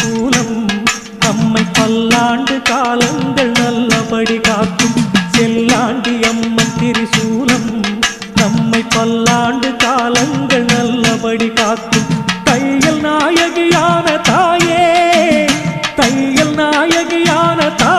சூலம். நம்மை பல்லாண்டு காலங்கள் நல்லபடி காக்கும். செல்லாண்டி அம்மன் திரிசூலம். நம்மை பல்லாண்டு காலங்கள் நல்லபடி காக்கும். தையல் நாயகியான தாயே தையல் நாயகியான தாய்